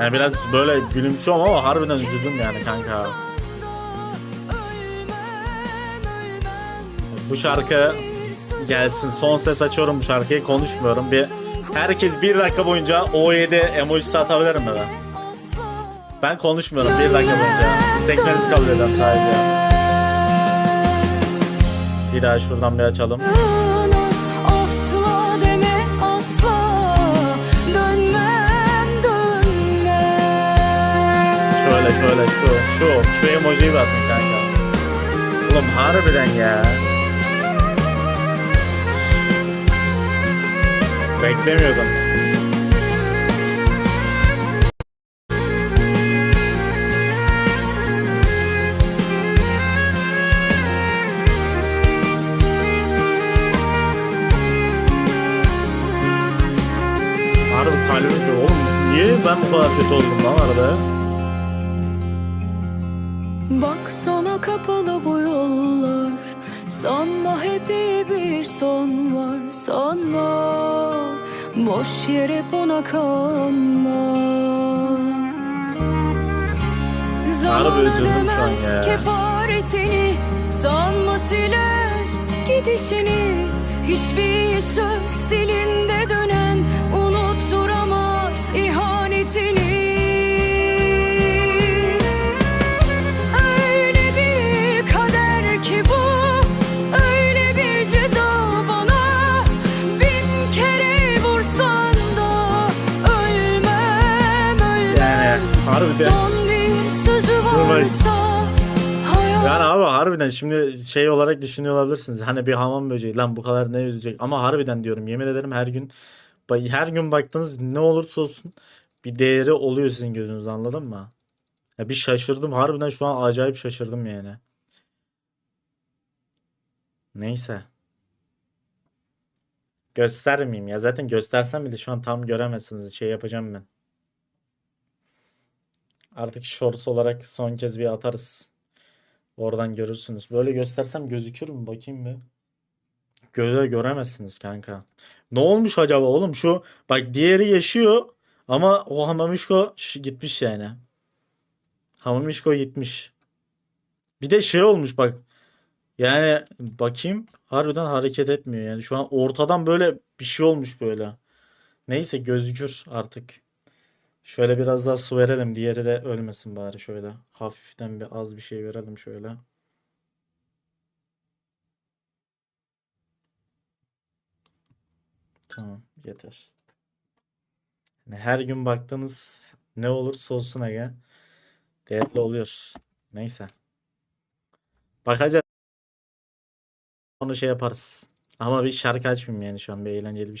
Yani biraz böyle gülümsüyorum ama harbiden üzüldüm yani kanka. Bu şarkı gelsin. Son ses açıyorum bu şarkıyı. Konuşmuyorum. Bir herkes bir dakika boyunca O7 emojisi atabilir mi ben? Ben konuşmuyorum bir dakika boyunca. İsteklerinizi kabul ederim sadece. Bir daha şuradan bir açalım. Şöyle şu şu şu emojiyi bir atın kanka. Oğlum harbiden ya. Beklemiyordum. Harbi kalbim oğlum niye ben bu kadar kötü oldum lan arada? Bak sana kapalı bu yollar. Sanma hep iyi bir son var. Sanma. Boş yere buna kanma Zaman üzüldüm şu an ödemez ya. kefaretini. Sanma siler gidişini. Hiçbir söz dilinde dönen harbiden. Son bir sözü varsa Yani abi harbiden şimdi şey olarak düşünüyor olabilirsiniz. Hani bir hamam böceği lan bu kadar ne üzecek. Ama harbiden diyorum yemin ederim her gün her gün baktığınız ne olursa olsun bir değeri oluyor sizin gözünüzde anladın mı? Ya bir şaşırdım harbiden şu an acayip şaşırdım yani. Neyse. Göstermeyeyim ya. Zaten göstersem bile şu an tam göremezsiniz. Şey yapacağım ben. Artık shorts olarak son kez bir atarız. Oradan görürsünüz. Böyle göstersem gözükür mü? Bakayım bir. Göze göremezsiniz kanka. Ne olmuş acaba oğlum şu bak diğeri yaşıyor ama o Hamamişko gitmiş yani. Hamamişko gitmiş. Bir de şey olmuş bak. Yani bakayım harbiden hareket etmiyor yani. Şu an ortadan böyle bir şey olmuş böyle. Neyse gözükür artık. Şöyle biraz daha su verelim. Diğeri de ölmesin bari şöyle. Hafiften bir az bir şey verelim şöyle. Tamam yeter. Yani her gün baktığınız ne olursa olsun aga değerli oluyor. Neyse. Bakacağız. Onu şey yaparız. Ama bir şarkı açmayayım yani şu an bir eğlenceli bir şey.